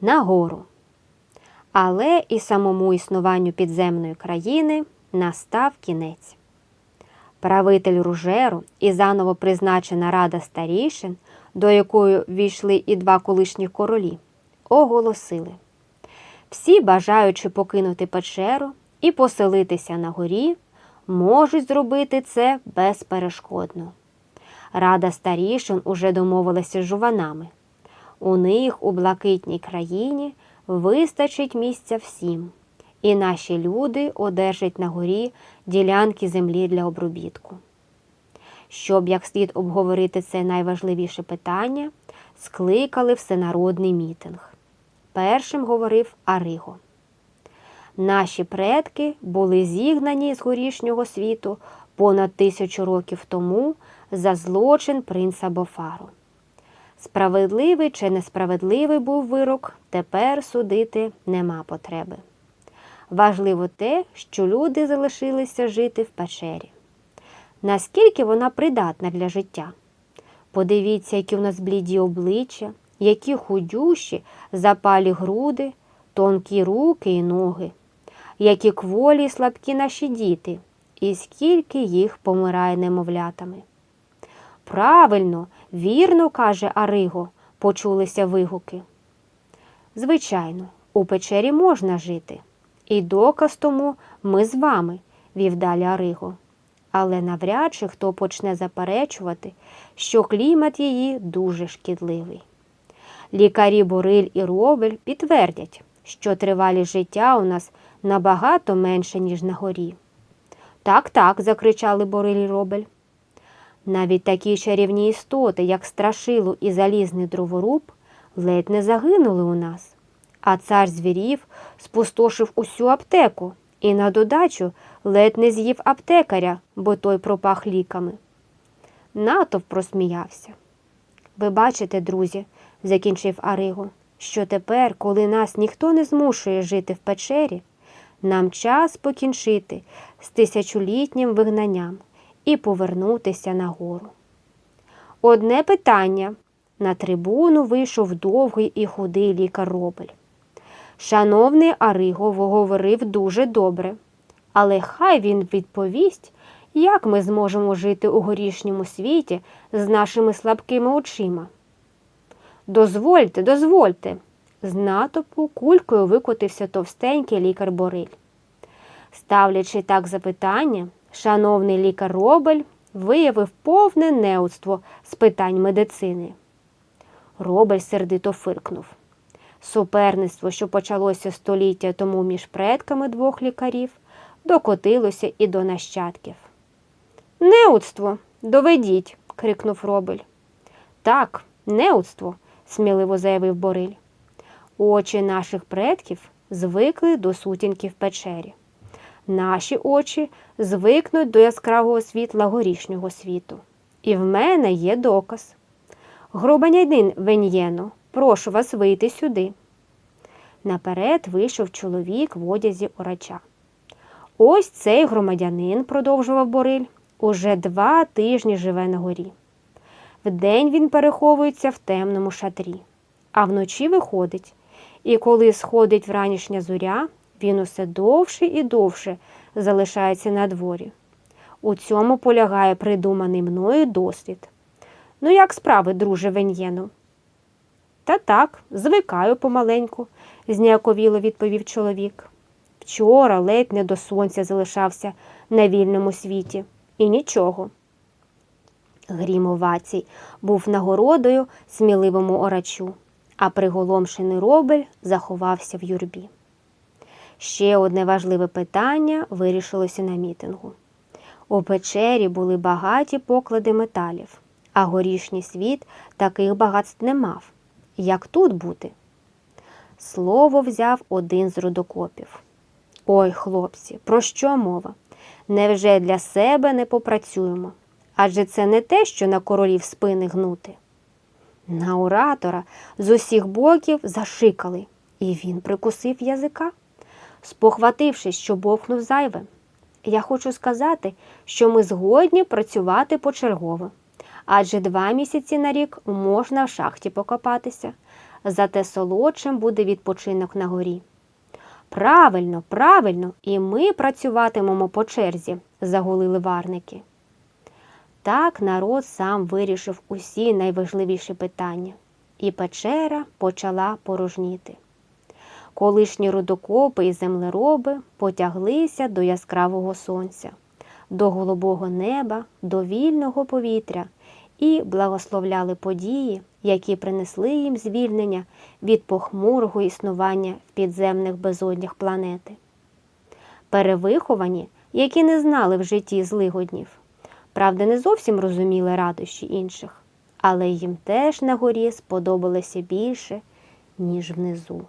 нагору. Але і самому існуванню підземної країни настав кінець. Правитель Ружеру і заново призначена рада старішин, до якої війшли і два колишніх королі, оголосили всі, бажаючи покинути печеру і поселитися на горі, можуть зробити це безперешкодно. Рада старішин уже домовилася з жуванами. У них у блакитній країні вистачить місця всім, і наші люди одержать на горі ділянки землі для обробітку. Щоб як слід обговорити це найважливіше питання, скликали всенародний мітинг. Першим говорив Ариго. Наші предки були зігнані з горішнього світу понад тисячу років тому за злочин принца Бофару. Справедливий чи несправедливий був вирок, тепер судити нема потреби. Важливо те, що люди залишилися жити в печері. Наскільки вона придатна для життя? Подивіться, які у нас бліді обличчя, які худющі, запалі груди, тонкі руки і ноги, які кволі й слабкі наші діти, і скільки їх помирає немовлятами. Правильно, вірно, каже Ариго, почулися вигуки. Звичайно, у печері можна жити. І доказ тому ми з вами, вів далі Ариго. Але навряд чи хто почне заперечувати, що клімат її дуже шкідливий. Лікарі Бориль і Робель підтвердять, що тривалість життя у нас набагато менше, ніж на горі. Так, так, закричали Бориль і Робель. Навіть такі чарівні істоти, як страшило і залізний дроворуб, ледь не загинули у нас. А цар звірів спустошив усю аптеку і на додачу ледь не з'їв аптекаря, бо той пропах ліками. Натовп просміявся. Ви бачите, друзі, закінчив Ариго, що тепер, коли нас ніхто не змушує жити в печері, нам час покінчити з тисячолітнім вигнанням і повернутися нагору. Одне питання. На трибуну вийшов довгий і худий лікар Робель. Шановний Ариго говорив дуже добре, але хай він відповість, як ми зможемо жити у горішньому світі з нашими слабкими очима. Дозвольте, дозвольте. З натопу кулькою викотився товстенький лікар Бориль. Ставлячи так запитання, шановний лікар Робель виявив повне неудство з питань медицини. Робель сердито фиркнув. Суперництво, що почалося століття тому між предками двох лікарів, докотилося і до нащадків. Неудство, доведіть, крикнув Робель. Так, неудство, сміливо заявив Бориль. Очі наших предків звикли до сутінки в печері. Наші очі звикнуть до яскравого світла горішнього світу. І в мене є доказ. Гробанядин Веньєно, прошу вас вийти сюди. Наперед вийшов чоловік в одязі орача. Ось цей громадянин, продовжував Бориль, уже два тижні живе на горі. Вдень він переховується в темному шатрі, а вночі виходить. І коли сходить вранішня зоря, він усе довше і довше залишається на дворі. У цьому полягає придуманий мною дослід. Ну, як справи, друже Веньєну? Та так, звикаю помаленьку, зніяковіло відповів чоловік. Вчора ледь не до сонця залишався на вільному світі. І нічого. Грімовацій був нагородою сміливому орачу, а приголомшений робель заховався в юрбі. Ще одне важливе питання вирішилося на мітингу. У печері були багаті поклади металів, а горішній світ таких багатств не мав. Як тут бути? Слово взяв один з рудокопів. Ой, хлопці, про що мова? Невже для себе не попрацюємо? Адже це не те, що на королів спини гнути. На оратора з усіх боків зашикали, і він прикусив язика, спохватившись, що бовкнув зайве. Я хочу сказати, що ми згодні працювати почергово, адже два місяці на рік можна в шахті покопатися, зате солодшим буде відпочинок на горі. Правильно, правильно, і ми працюватимемо по черзі, загулили варники. Так народ сам вирішив усі найважливіші питання, і печера почала порожніти. Колишні рудокопи і землероби потяглися до яскравого сонця, до голубого неба, до вільного повітря і благословляли події, які принесли їм звільнення від похмурого існування в підземних безоднях планети. Перевиховані, які не знали в житті злигоднів, правда, не зовсім розуміли радощі інших, але їм теж на горі сподобалося більше, ніж внизу.